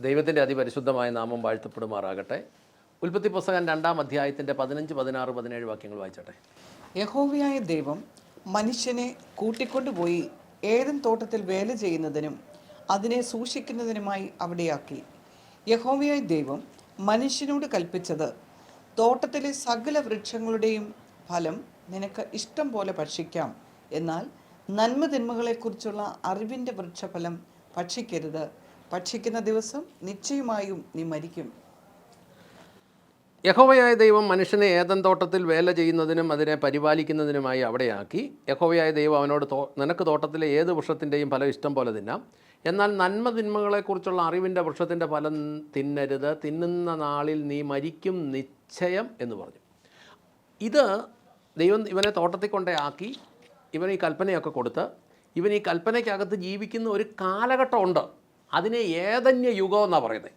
ദൈവത്തിന്റെ അതിപരിശുദ്ധമായ നാമം വാഴ്ത്തപ്പെടുമാറാകട്ടെ. ഉൽപ്പത്തി പുസ്തകം രണ്ടാം അധ്യായത്തിന്റെ പതിനഞ്ച് പതിനാറ് പതിനേഴ് വാക്യങ്ങൾ വായിച്ചട്ടെ. യഹോവയായ ദൈവം മനുഷ്യനെ കൂട്ടിക്കൊണ്ടുപോയി ഏതൻ തോട്ടത്തിൽ വേല ചെയ്യുന്നതിനും അതിനെ സൂക്ഷിക്കുന്നതിനുമായി അവിടെയാക്കി. യഹോവയായ ദൈവം മനുഷ്യനോട് കൽപ്പിച്ചത് തോട്ടത്തിലെ സകല വൃക്ഷങ്ങളുടെയും ഫലം നിനക്ക് ഇഷ്ടം പോലെ ഭക്ഷിക്കാം. എന്നാൽ നന്മതിന്മകളെക്കുറിച്ചുള്ള അറിവിന്റെ വൃക്ഷഫലം ഭക്ഷിക്കരുത്. ഭക്ഷിക്കുന്ന ദിവസം നിശ്ചയമായും നീ മരിക്കും. യഹോവയായ ദൈവം മനുഷ്യനെ ഏതൻ തോട്ടത്തിൽ വേല ചെയ്യുന്നതിനും അതിനെ പരിപാലിക്കുന്നതിനുമായി അവിടെയാക്കി. യഹോവയായ ദൈവം അവനോട് തോ നിനക്ക് തോട്ടത്തിലെ ഏത് വൃക്ഷത്തിന്റെയും ഫലം ഇഷ്ടം പോലെ തിന്നാം. എന്നാൽ നന്മ തിന്മകളെക്കുറിച്ചുള്ള അറിവിന്റെ വൃക്ഷത്തിന്റെ ഫലം തിന്നരുത്. തിന്നുന്ന നാളിൽ നീ മരിക്കും നിശ്ചയം എന്ന് പറഞ്ഞു. ഇത് ദൈവം ഇവനെ തോട്ടത്തിൽ കൊണ്ടേ ആക്കി. ഇവൻ ഈ കൽപ്പനയൊക്കെ കൊടുത്ത്. ഇവൻ ഈ കൽപ്പനയ്ക്കകത്ത് ജീവിക്കുന്ന ഒരു കാലഘട്ടമുണ്ട്. അതിനെ ഏതന്യ യുഗം എന്നാണ് പറയുന്നത്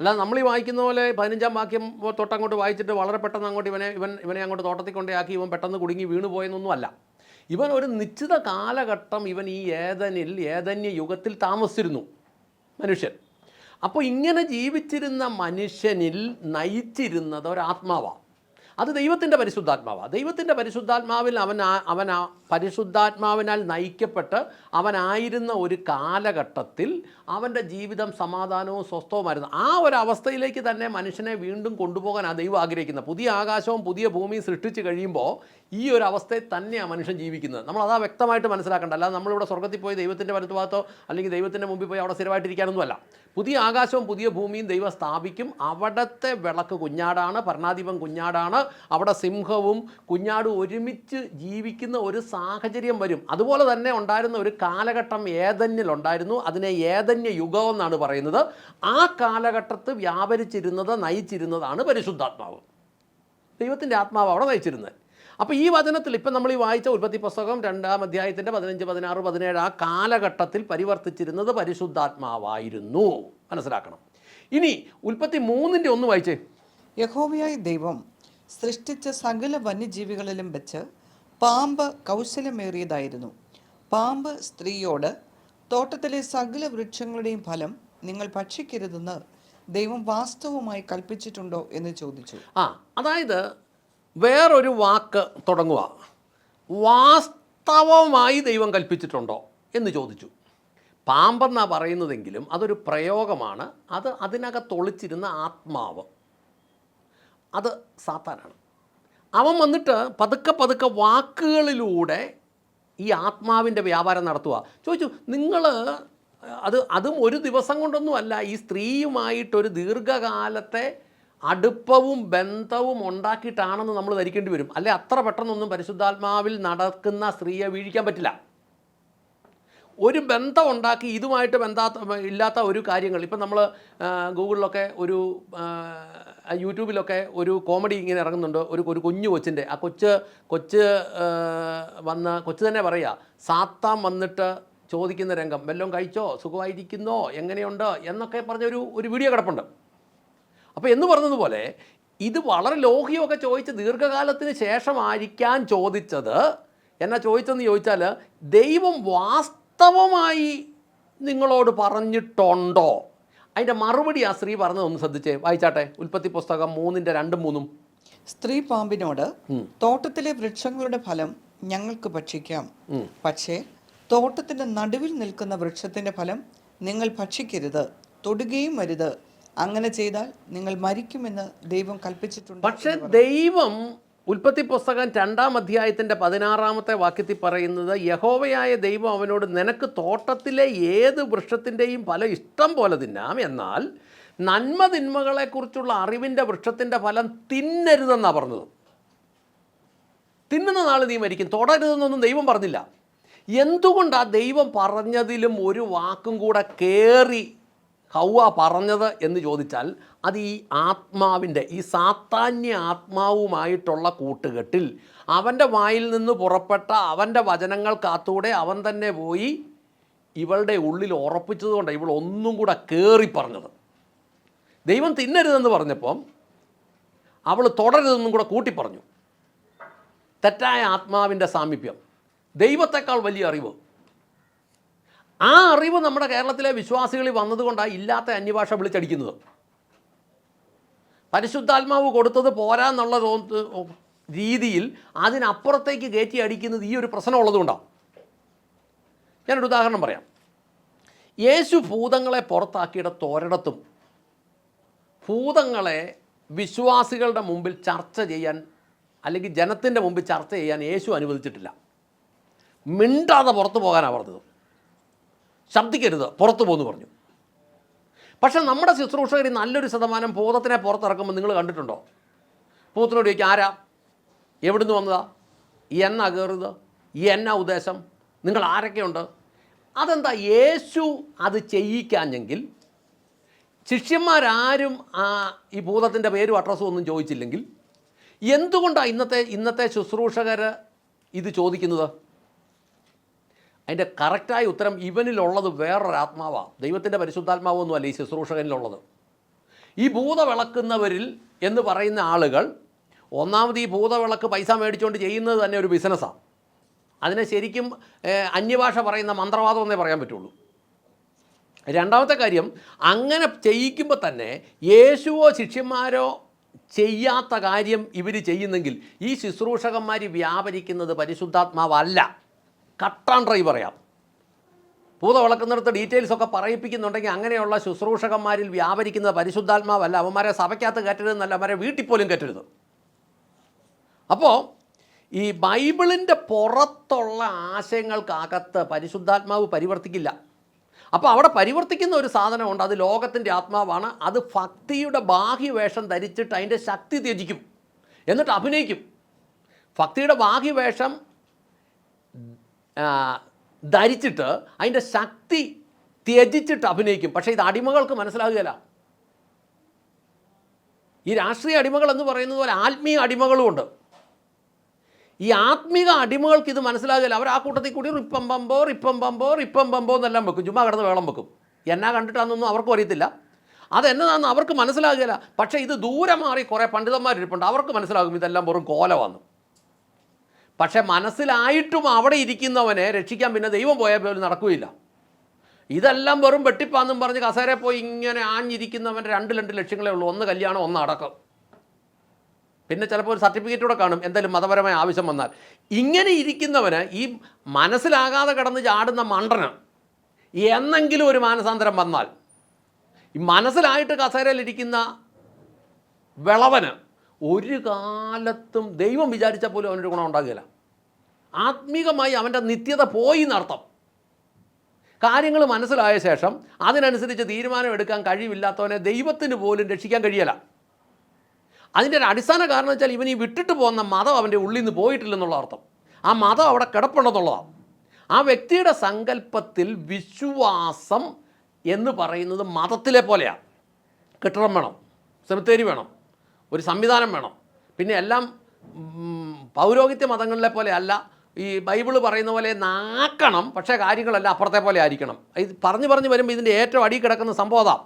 അല്ല നമ്മൾ ഈ വായിക്കുന്ന പോലെ പതിനഞ്ചാം വാക്യം തൊട്ടങ്ങോട്ട് വായിച്ചിട്ട് വളരെ പെട്ടെന്ന് അങ്ങോട്ട് ഇവനെ ഇവൻ ഇവനെ അങ്ങോട്ട് തോട്ടത്തിൽ കൊണ്ടേ ആക്കി ഇവൻ പെട്ടെന്ന് കുടുങ്ങി വീണു പോയെന്നൊന്നുമല്ല ഇവൻ ഒരു നിശ്ചിത കാലഘട്ടം ഇവൻ ഈ ഏതനിൽ ഏതന്യ യുഗത്തിൽ താമസിച്ചിരുന്നു. മനുഷ്യൻ. അപ്പോൾ ഇങ്ങനെ ജീവിച്ചിരുന്ന മനുഷ്യനിൽ നയിച്ചിരുന്നത് ഒരാത്മാവാണ് അത് ദൈവത്തിന്റെ പരിശുദ്ധാത്മാവാണ് ദൈവത്തിന്റെ പരിശുദ്ധാത്മാവിൽ അവൻ അവൻ പരിശുദ്ധാത്മാവിനാൽ നയിക്കപ്പെട്ട് അവനായിരുന്ന ഒരു കാലഘട്ടത്തിൽ അവന്റെ ജീവിതം സമാധാനവും സ്വസ്ഥവുമായിരുന്നു ആ ഒരു അവസ്ഥയിലേക്ക് തന്നെ മനുഷ്യനെ വീണ്ടും കൊണ്ടുപോകാൻ ആ ദൈവം ആഗ്രഹിക്കുന്നത്. പുതിയ ആകാശവും പുതിയ ഭൂമിയും സൃഷ്ടിച്ച് കഴിയുമ്പോൾ ഈ ഒരു അവസ്ഥയിൽ തന്നെയാണ് മനുഷ്യൻ ജീവിക്കുന്നത്. നമ്മൾ അതാ വ്യക്തമായിട്ട് മനസ്സിലാക്കേണ്ട. അല്ലാതെ നമ്മളിവിടെ സ്വർഗത്തിൽ പോയി ദൈവത്തിന്റെ വലത്തുഭാഗത്തോ അല്ലെങ്കിൽ ദൈവത്തിന്റെ മുമ്പിൽ പോയി അവിടെ സ്ഥിരമായിട്ടിരിക്കാനൊന്നുമല്ല. പുതിയ ആകാശവും പുതിയ ഭൂമിയും ദൈവം സ്ഥാപിക്കും. അവിടത്തെ വിളക്ക് കുഞ്ഞാടാണ് ഭരണാധിപൻ കുഞ്ഞാടാണ്. അവിടെ സിംഹവും കുഞ്ഞാടും ഒരുമിച്ച് ജീവിക്കുന്ന ഒരു സാഹചര്യം വരും. അതുപോലെ തന്നെ ഉണ്ടായിരുന്ന ഒരു കാലഘട്ടം ഏതന്യലുണ്ടായിരുന്നു അതിനെ ഏതന്യ യുഗം എന്നാണ് പറയുന്നത്. ആ കാലഘട്ടത്ത് വ്യാപരിച്ചിരുന്നത് നയിച്ചിരുന്നതാണ് പരിശുദ്ധാത്മാവ്. ദൈവത്തിന്റെ ആത്മാവ് അവിടെ നയിച്ചിരുന്നത്. അപ്പോൾ ഈ വചനത്തിൽ ഇപ്പം നമ്മൾ ഈ വായിച്ച ഉൽപ്പത്തി പുസ്തകം രണ്ടാം അധ്യായത്തിന്റെ പതിനഞ്ച് പതിനാറ് പതിനേഴ് ആ കാലഘട്ടത്തിൽ പരിവർത്തിച്ചിരുന്നത് പരിശുദ്ധാത്മാവായിരുന്നു. മനസ്സിലാക്കണം. ഇനി ഉൽപ്പത്തി മൂന്നിന്റെ ഒന്ന് വായിച്ചേ. യഹോവയായ ദൈവം സൃഷ്ടിച്ച സകല വന്യജീവികളിലും വെച്ച് പാമ്പ് കൗശലമേറിയതായിരുന്നു. പാമ്പ് സ്ത്രീയോട് തോട്ടത്തിലെ സകല വൃക്ഷങ്ങളുടെയും ഫലം നിങ്ങൾ ഭക്ഷിക്കരുതെന്ന് ദൈവം വാസ്തവമായി കൽപ്പിച്ചിട്ടുണ്ടോ? എന്ന് ചോദിച്ചു. ആ അതായത് വേറൊരു വാക്ക് തുടങ്ങുക. വാസ്തവമായി ദൈവം കൽപ്പിച്ചിട്ടുണ്ടോ? എന്ന് ചോദിച്ചു. പാമ്പെന്നാണ് പറയുന്നതെങ്കിലും അതൊരു പ്രയോഗമാണ്. അത് അതിനകത്ത് ഒളിച്ചിരുന്ന ആത്മാവ്. അത് സാത്താനാണ്. അവൻ വന്നിട്ട് പതുക്കെ പതുക്കെ വാക്കുകളിലൂടെ ഈ ആത്മാവിന്റെ വ്യാപാരം നടത്തുക. ചോദിച്ചു നിങ്ങൾ അത് അതും ഒരു ദിവസം കൊണ്ടൊന്നുമല്ല ഈ സ്ത്രീയുമായിട്ടൊരു ദീർഘകാലത്തെ അടുപ്പവും ബന്ധവും ഉണ്ടാക്കിയിട്ടാണെന്ന് നമ്മൾ ധരിക്കേണ്ടി വരും. അല്ലെ അത്ര പെട്ടെന്നൊന്നും പരിശുദ്ധാത്മാവിൽ നടക്കുന്ന സ്ത്രീയെ വീഴിക്കാൻ പറ്റില്ല. ഒരു ബന്ധം ഉണ്ടാക്കി ഇതുമായിട്ട് ബന്ധാത്ത ഇല്ലാത്ത ഒരു കാര്യങ്ങൾ ഇപ്പം നമ്മൾ ഗൂഗിളിലൊക്കെ ഒരു യൂട്യൂബിലൊക്കെ ഒരു കോമഡി ഇങ്ങനെ ഇറങ്ങുന്നുണ്ട്. ഒരു ഒരു കുഞ്ഞു കൊച്ചിന്റെ ആ കൊച്ച് കൊച്ച് വന്ന് കൊച്ച് തന്നെ പറയുക സാത്താൻ വന്നിട്ട് ചോദിക്കുന്ന രംഗം വല്ലതും കഴിച്ചോ? സുഖമായിരിക്കുന്നോ? എങ്ങനെയുണ്ട്? എന്നൊക്കെ പറഞ്ഞൊരു ഒരു വീഡിയോ കിടപ്പുണ്ട്. അപ്പോൾ എന്ന് പറഞ്ഞതുപോലെ ഇത് വളരെ ലോഹിയൊക്കെ ചോദിച്ച് ദീർഘകാലത്തിന് ശേഷമായിരിക്കാൻ ചോദിച്ചത് എന്നാ ചോദിച്ചതെന്ന് ചോദിച്ചാൽ ദൈവം വാസ്തവമായി നിങ്ങളോട് പറഞ്ഞിട്ടുണ്ടോ? അതിന്റെ മറുപടി ആ സ്ത്രീ പറഞ്ഞത് ഒന്ന് ശ്രദ്ധിച്ചേ. വായിച്ചാട്ടെ. ഉൽപ്പത്തി പുസ്തകം മൂന്നിന്റെ രണ്ടും മൂന്നും. സ്ത്രീ പാമ്പിനോട് തോട്ടത്തിലെ വൃക്ഷങ്ങളുടെ ഫലം ഞങ്ങൾക്ക് ഭക്ഷിക്കാം. പക്ഷേ തോട്ടത്തിന്റെ നടുവിൽ നിൽക്കുന്ന വൃക്ഷത്തിന്റെ ഫലം നിങ്ങൾ ഭക്ഷിക്കരുത്. തൊടുകയും വരുത് അങ്ങനെ ചെയ്താൽ നിങ്ങൾ മരിക്കുമെന്ന് ദൈവം കൽപ്പിച്ചിട്ടുണ്ട് പക്ഷേ ദൈവം ഉൽപ്പത്തി പുസ്തകം രണ്ടാം അധ്യായത്തിന്റെ പതിനാറാമത്തെ വാക്യത്തിൽ പറയുന്നത് യഹോവയായ ദൈവം അവനോട് നിനക്ക് തോട്ടത്തിലെ ഏത് വൃക്ഷത്തിന്റെയും ഫലം ഇഷ്ടം പോലെ തിന്നാം. എന്നാൽ നന്മ തിന്മകളെക്കുറിച്ചുള്ള അറിവിന്റെ വൃക്ഷത്തിന്റെ ഫലം തിന്നരുതെന്നാണ് പറഞ്ഞത്. തിന്നുന്ന നാൾ നീ മരിക്കും. തൊടരുതെന്നൊന്നും ദൈവം പറഞ്ഞില്ല. എന്തുകൊണ്ടാണ് ദൈവം പറഞ്ഞതിലും ഒരു വാക്കും കൂടെ കയറി ഹൗവ പറഞ്ഞത് എന്ന് ചോദിച്ചാൽ അത് ഈ ആത്മാവിന്റെ ഈ സാത്താന്യ ആത്മാവുമായിട്ടുള്ള കൂട്ടുകെട്ടിൽ അവന്റെ വായിൽ നിന്ന് പുറപ്പെട്ട അവന്റെ വചനങ്ങൾക്കകത്തൂടെ അവൻ തന്നെ പോയി ഇവളുടെ ഉള്ളിൽ ഉറപ്പിച്ചതുകൊണ്ടാണ് ഇവൾ ഒന്നും കൂടെ കയറി പറഞ്ഞത്. ദൈവം തിന്നരുതെന്ന് പറഞ്ഞപ്പം അവൾ തുടരുതെന്നും കൂടെ കൂട്ടി പറഞ്ഞു. തെറ്റായ ആത്മാവിന്റെ സാമീപ്യം. ദൈവത്തെക്കാൾ വലിയ അറിവ്. ആ അറിവ് നമ്മുടെ കേരളത്തിലെ വിശ്വാസികളിൽ വന്നതുകൊണ്ടാണ് ഇല്ലാത്ത അന്യഭാഷ വിളിച്ചടിക്കുന്നത്. പരിശുദ്ധാത്മാവ് കൊടുത്തത് പോരാന്നുള്ള എന്നുള്ള രീതിയിൽ അതിനപ്പുറത്തേക്ക് കയറ്റി അടിക്കുന്നത് ഈ ഒരു പ്രശ്നം ഉള്ളതുകൊണ്ടാണ് ഞാനൊരു ഉദാഹരണം പറയാം. യേശു ഭൂതങ്ങളെ പുറത്താക്കിയിടത്ത് ഒരിടത്തും ഭൂതങ്ങളെ വിശ്വാസികളുടെ മുമ്പിൽ ചർച്ച ചെയ്യാൻ അല്ലെങ്കിൽ ജനത്തിന്റെ മുമ്പിൽ ചർച്ച ചെയ്യാൻ യേശു അനുവദിച്ചിട്ടില്ല. മിണ്ടാതെ പുറത്തു പോകാനാണ് പറഞ്ഞത്. ശബ്ദിക്കരുത്. പുറത്തു പോകുന്നു പറഞ്ഞു. പക്ഷേ നമ്മുടെ ശുശ്രൂഷകരിൽ നല്ലൊരു ശതമാനം ഭൂതത്തിനെ പുറത്തിറക്കുമ്പോൾ നിങ്ങൾ കണ്ടിട്ടുണ്ടോ? പൂത്തിനോട് ചോദിക്കും ആരാ? എവിടുന്ന് വന്നതാ? എന്നാ കയറുന്നത്? എന്നാ ഉദ്ദേശം? നിങ്ങൾ ആരൊക്കെയുണ്ട്? അതെന്താ? യേശു അത് ചെയ്യിക്കാഞ്ഞെങ്കിൽ ശിഷ്യന്മാരാരും ആ ഈ ഭൂതത്തിന്റെ പേരും അഡ്രസ്സും ഒന്നും ചോദിച്ചില്ലെങ്കിൽ എന്തുകൊണ്ടാണ് ഇന്നത്തെ ഇന്നത്തെ ശുശ്രൂഷകർ ഇത് ചോദിക്കുന്നത്? അതിന്റെ കറക്റ്റായ ഉത്തരം ഇവനിലുള്ളത് വേറൊരു ആത്മാവാണ് ദൈവത്തിന്റെ പരിശുദ്ധാത്മാവൊന്നുമല്ല ഈ ശുശ്രൂഷകനിലുള്ളത് ഈ ഭൂതവിളക്കുന്നവരിൽ എന്ന് പറയുന്ന ആളുകൾ ഒന്നാമത് ഈ ഭൂതവിളക്ക് പൈസ മേടിച്ചുകൊണ്ട് ചെയ്യുന്നത് തന്നെ ഒരു ബിസിനസ്സാണ്. അതിനെ ശരിക്കും അന്യഭാഷ പറയുന്ന മന്ത്രവാദം എന്നേ പറയാൻ പറ്റുള്ളൂ. രണ്ടാമത്തെ കാര്യം അങ്ങനെ ചെയ്യിക്കുമ്പോൾ തന്നെ യേശുവോ ശിഷ്യന്മാരോ ചെയ്യാത്ത കാര്യം ഇവർ ചെയ്യുന്നെങ്കിൽ ഈ ശുശ്രൂഷകന്മാർ വ്യാപരിക്കുന്നത് പരിശുദ്ധാത്മാവല്ല. കട്ടാൻ ഡ്രൈവ് പറയാം. പൂത വളക്കുന്നിടത്ത് ഡീറ്റെയിൽസ് ഒക്കെ പറയിപ്പിക്കുന്നുണ്ടെങ്കിൽ അങ്ങനെയുള്ള ശുശ്രൂഷകന്മാരിൽ വ്യാപരിക്കുന്ന പരിശുദ്ധാത്മാവല്ല അവന്മാരെ സഭയ്ക്കകത്ത് കയറ്റരുതെന്നല്ല അവരെ വീട്ടിൽ പോലും കയറ്റരുത്. അപ്പോൾ ഈ ബൈബിളിന്റെ പുറത്തുള്ള ആശയങ്ങൾക്കകത്ത് പരിശുദ്ധാത്മാവ് പരിവർത്തിക്കില്ല. അപ്പോൾ അവിടെ പരിവർത്തിക്കുന്ന ഒരു സാധനമുണ്ട് അത് ലോകത്തിന്റെ ആത്മാവാണ്. അത് ഭക്തിയുടെ ബാഹ്യവേഷം ധരിച്ചിട്ട് അതിന്റെ ശക്തി ത്യജിക്കും. എന്നിട്ട് അഭിനയിക്കും. ഭക്തിയുടെ ബാഹ്യവേഷം ധരിച്ചിട്ട് അതിന്റെ ശക്തി ത്യജിച്ചിട്ട് അഭിനയിക്കും. പക്ഷേ ഇത് അടിമകൾക്ക് മനസ്സിലാകുകയില്ല. ഈ രാഷ്ട്രീയ അടിമകൾ എന്ന് പറയുന്നത് പോലെ ആത്മീയ അടിമകളുമുണ്ട് ഈ ആത്മീക അടിമകൾക്ക് ഇത് മനസ്സിലാകില്ല അവർ ആ കൂട്ടത്തിൽ കൂടി റിപ്പം പമ്പോ റിപ്പം പമ്പോ റിപ്പം പമ്പോ എന്നെല്ലാം വെക്കും. ചുമ്മാ കിടന്ന് വേളം വെക്കും. എന്നാ കണ്ടിട്ടാണെന്നൊന്നും അവർക്കും അറിയത്തില്ല. അതെന്നതാണെന്ന് അവർക്ക് മനസ്സിലാകുകയില്ല. പക്ഷേ ഇത് ദൂരെ മാറി കുറേ പണ്ഡിതന്മാരിരിപ്പുണ്ട്. അവർക്ക് മനസ്സിലാകും ഇതെല്ലാം വെറും കോലമാണ് പക്ഷേ മനസ്സിലായിട്ടും അവിടെ ഇരിക്കുന്നവനെ രക്ഷിക്കാൻ പിന്നെ ദൈവം പോയാൽ പോലും നടക്കുകയില്ല ഇതെല്ലാം വെറും വെട്ടിപ്പാന്നും പറഞ്ഞ് കസേര പോയി ഇങ്ങനെ ആഞ്ഞിരിക്കുന്നവന്റെ രണ്ട് രണ്ട് ലക്ഷ്യങ്ങളേ ഉള്ളൂ. ഒന്ന് കല്യാണം ഒന്ന് അടക്കം. പിന്നെ ചിലപ്പോൾ ഒരു സർട്ടിഫിക്കറ്റ് കൂടെ കാണും. എന്തെങ്കിലും മതപരമായ ആവശ്യം വന്നാൽ. ഇങ്ങനെ ഇരിക്കുന്നവന് ഈ മനസ്സിലാകാതെ കിടന്ന് ചാടുന്ന മണ്ടന് എന്നെങ്കിലും ഒരു മാനസാന്തരം വന്നാൽ ഈ മനസ്സിലായിട്ട് കസേരയിലിരിക്കുന്ന വിളവന് ഒരു കാലത്തും ദൈവം വിചാരിച്ചാൽ പോലും അവനൊരു ഗുണം ഉണ്ടാകുകയില്ല. ആത്മീകമായി അവന്റെ നിത്യത പോയി എന്നർത്ഥം. കാര്യങ്ങൾ മനസ്സിലായ ശേഷം അതിനനുസരിച്ച് തീരുമാനം എടുക്കാൻ കഴിവില്ലാത്തവനെ ദൈവത്തിന് പോലും രക്ഷിക്കാൻ കഴിയല അതിന്റെ ഒരു അടിസ്ഥാന കാരണം വെച്ചാൽ ഇവൻ ഈ വിട്ടിട്ട് പോകുന്ന മതം അവന്റെ ഉള്ളിൽ നിന്ന് പോയിട്ടില്ലെന്നുള്ള അർത്ഥം. ആ മതം അവിടെ കിടപ്പുണ്ടെന്നുള്ളതാണ്. ആ വ്യക്തിയുടെ സങ്കല്പത്തിൽ വിശ്വാസം എന്ന് പറയുന്നത് മതത്തിലെ പോലെയാണ്. കെട്ടിടം വേണം സെമിത്തേരി വേണം ഒരു സംവിധാനം വേണം. പിന്നെ എല്ലാം പൗരോഹിത്യ മതങ്ങളിലെ പോലെ അല്ല ഈ ബൈബിൾ പറയുന്ന പോലെ നാക്കണം പക്ഷേ കാര്യങ്ങളെല്ലാം അപ്പുറത്തെ പോലെ ആയിരിക്കണം. ഇത് പറഞ്ഞു പറഞ്ഞു വരുമ്പോൾ ഇതിന്റെ ഏറ്റവും അടി കിടക്കുന്ന സംഭവം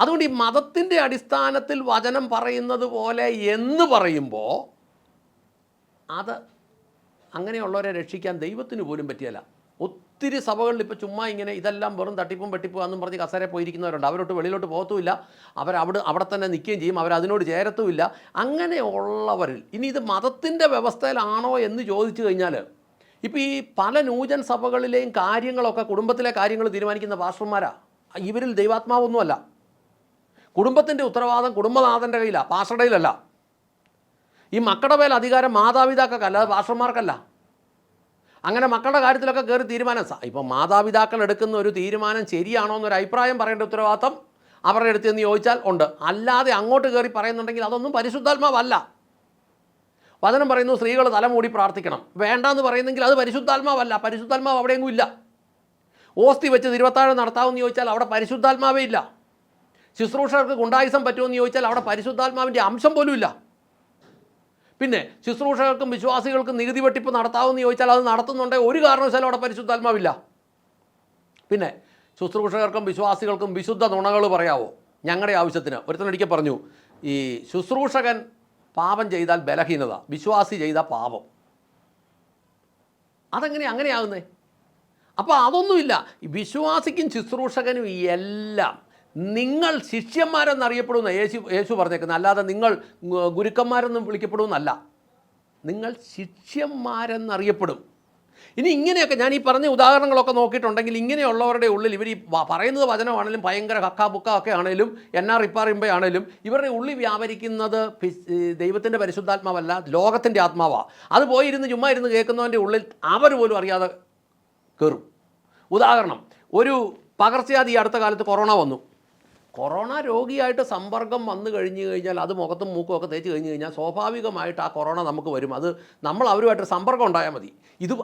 അതുകൊണ്ട് ഈ മതത്തിന്റെ അടിസ്ഥാനത്തിൽ വചനം പറയുന്നത് പോലെ എന്ന് പറയുമ്പോൾ അത് അങ്ങനെയുള്ളവരെ രക്ഷിക്കാൻ ദൈവത്തിന് പോലും പറ്റിയല്ല. ഒത്തിരി സഭകളിൽ ഇപ്പോൾ ചുമ്മാ ഇങ്ങനെ ഇതെല്ലാം വെറും തട്ടിപ്പും വെട്ടിപ്പും എന്നും പറഞ്ഞ് കസേര പോയിരിക്കുന്നവരുണ്ട്. അവരോട്ട് വെളിയിലോട്ട് പോകത്തുമില്ല. അവരവിടെ അവിടെ തന്നെ നിൽക്കുകയും ചെയ്യും. അവരതിനോട് ചേരത്തുമില്ല. അങ്ങനെയുള്ളവരിൽ ഇനി ഇത് മതത്തിന്റെ വ്യവസ്ഥയിലാണോ എന്ന് ചോദിച്ചു കഴിഞ്ഞാൽ ഇപ്പോൾ ഈ പല നൂജൻ സഭകളിലെയും കാര്യങ്ങളൊക്കെ കുടുംബത്തിലെ കാര്യങ്ങൾ തീരുമാനിക്കുന്ന പാസ്റ്റർമാരാ. ഇവരിൽ ദൈവാത്മാവൊന്നുമല്ല. കുടുംബത്തിന്റെ ഉത്തരവാദം കുടുംബനാഥന്റെ കയ്യിലാണ് പാസ്റ്ററുടെ ഈ മക്കടവേൽ അധികാരം മാതാപിതാക്കൾക്കല്ല അത് പാസ്റ്റർമാർക്കല്ല. അങ്ങനെ മക്കളുടെ കാര്യത്തിലൊക്കെ കയറി തീരുമാനം. ഇപ്പോൾ ഇപ്പം മാതാപിതാക്കൾ എടുക്കുന്ന ഒരു തീരുമാനം ശരിയാണോ എന്നൊരു അഭിപ്രായം പറയേണ്ട ഉത്തരവാദിത്തം അവരുടെ അടുത്ത് എന്ന് ചോദിച്ചാൽ ഉണ്ട്. അല്ലാതെ അങ്ങോട്ട് കയറി പറയുന്നുണ്ടെങ്കിൽ അതൊന്നും പരിശുദ്ധാത്മാവല്ല. വചനം പറയുന്നു സ്ത്രീകൾ തലമൂടി പ്രാർത്ഥിക്കണം. വേണ്ടെന്ന് പറയുന്നെങ്കിൽ അത് പരിശുദ്ധാത്മാവല്ല. പരിശുദ്ധാത്മാവ് അവിടെയെങ്കിലും ഇല്ല. ഓസ്തി വെച്ച് തിരുവത്താഴം നടത്താമെന്ന് ചോദിച്ചാൽ അവിടെ പരിശുദ്ധാത്മാവേ ഇല്ല. ശുശ്രൂഷകർക്ക് ഗുണ്ടായുസം പറ്റുമെന്ന് ചോദിച്ചാൽ അവിടെ പരിശുദ്ധാത്മാവിന്റെ അംശം പോലും ഇല്ല. പിന്നെ ശുശ്രൂഷകർക്കും വിശ്വാസികൾക്കും നികുതി വെട്ടിപ്പ് നടത്താവുന്ന ചോദിച്ചാൽ അത് നടത്തുന്നുണ്ടെങ്കിൽ ഒരു കാരണവശാലും അവിടെ പരിശുദ്ധാത്മാവില്ല. പിന്നെ ശുശ്രൂഷകർക്കും വിശ്വാസികൾക്കും വിശുദ്ധ നുണകൾ പറയാവോ? ഞങ്ങളുടെ ആവശ്യത്തിന്. ഒരുത്തനൊരിക്കൽ പറഞ്ഞു ഈ ശുശ്രൂഷകൻ പാപം ചെയ്താൽ ബലഹീനത വിശ്വാസി ചെയ്ത പാപം. അതെങ്ങനെ അങ്ങനെയാകുന്നേ അപ്പോൾ അതൊന്നുമില്ല. വിശ്വാസിക്കും ശുശ്രൂഷകനും എല്ലാം നിങ്ങൾ ശിഷ്യന്മാരെന്നറിയപ്പെടുന്ന യേശു യേശു പറഞ്ഞേക്കുന്നത് അല്ലാതെ നിങ്ങൾ ഗുരുക്കന്മാരെന്നും വിളിക്കപ്പെടുമെന്നല്ല. നിങ്ങൾ ശിഷ്യന്മാരെന്നറിയപ്പെടും ഇനി ഇങ്ങനെയൊക്കെ ഞാൻ ഈ പറഞ്ഞ ഉദാഹരണങ്ങളൊക്കെ നോക്കിയിട്ടുണ്ടെങ്കിൽ ഇങ്ങനെയുള്ളവരുടെ ഉള്ളിൽ ഇവർ ഈ പറയുന്നത് വചനമാണെങ്കിലും ഭയങ്കര കക്കാ ബുക്ക ഒക്കെ ആണെങ്കിലും എന്നാർ ഇപ്പാറിമ്പ ആണെങ്കിലും ഇവരുടെ ഉള്ളിൽ വ്യാപരിക്കുന്നത് ദൈവത്തിന്റെ പരിശുദ്ധാത്മാവല്ല ലോകത്തിന്റെ ആത്മാവാണ് അത് പോയിരുന്ന് ചുമ്മാ ഇരുന്ന് കേൾക്കുന്നവന്റെ ഉള്ളിൽ അവർ പോലും അറിയാതെ കയറും ഉദാഹരണം ഒരു പകർച്ചവ്യാധി അടുത്ത കാലത്ത് കൊറോണ വന്നു. കൊറോണ രോഗിയായിട്ട് സമ്പർക്കം വന്നു കഴിഞ്ഞു കഴിഞ്ഞാൽ അത് മുഖത്തും മൂക്കും ഒക്കെ തേച്ച് കഴിഞ്ഞ് കഴിഞ്ഞാൽ സ്വാഭാവികമായിട്ട് ആ കൊറോണ നമുക്ക് വരും. അത് നമ്മൾ അവരുമായിട്ട് സമ്പർക്കം ഉണ്ടായാൽ മതി. ഇത്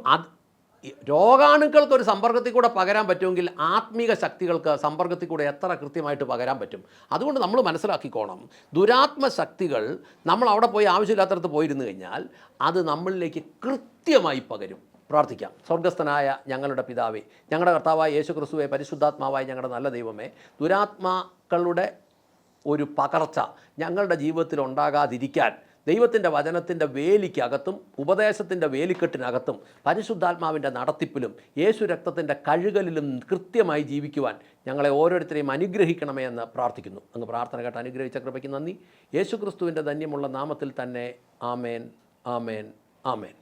രോഗാണുക്കൾക്ക് ഒരു സമ്പർക്കത്തിൽ കൂടെ പകരാൻ പറ്റുമെങ്കിൽ ആത്മീക ശക്തികൾക്ക് സമ്പർക്കത്തിൽ കൂടെ എത്ര കൃത്യമായിട്ട് പകരാൻ പറ്റും? അതുകൊണ്ട് നമ്മൾ മനസ്സിലാക്കിക്കോണം. ദുരാത്മ ശക്തികൾ നമ്മൾ അവിടെ പോയി ആവശ്യമില്ലാത്തടത്ത് പോയിരുന്നു കഴിഞ്ഞാൽ അത് നമ്മളിലേക്ക് കൃത്യമായി പകരും. പ്രാർത്ഥിക്കാം. സ്വർഗസ്ഥനായ ഞങ്ങളുടെ പിതാവേ ഞങ്ങളുടെ കർത്താവായ യേശു ക്രിസ്തുവെ പരിശുദ്ധാത്മാവായ ഞങ്ങളുടെ നല്ല ദൈവമേ ദുരാത്മാക്കളുടെ ഒരു പകർച്ച ഞങ്ങളുടെ ജീവിതത്തിൽ ഉണ്ടാകാതിരിക്കാൻ ദൈവത്തിന്റെ വചനത്തിന്റെ വേലിക്കകത്തും ഉപദേശത്തിന്റെ വേലിക്കെട്ടിനകത്തും പരിശുദ്ധാത്മാവിന്റെ നടത്തിപ്പിലും യേശു രക്തത്തിന്റെ കഴുകലിലും കൃത്യമായി ജീവിക്കുവാൻ ഞങ്ങളെ ഓരോരുത്തരെയും അനുഗ്രഹിക്കണമേ എന്ന് പ്രാർത്ഥിക്കുന്നു. അങ്ങ് പ്രാർത്ഥന കേട്ട് അനുഗ്രഹിച്ച കൃപയ്ക്ക് നന്ദി. യേശു ക്രിസ്തുവിന്റെ ധന്യമുള്ള നാമത്തിൽ തന്നെ ആമേൻ ആമേൻ ആമേൻ.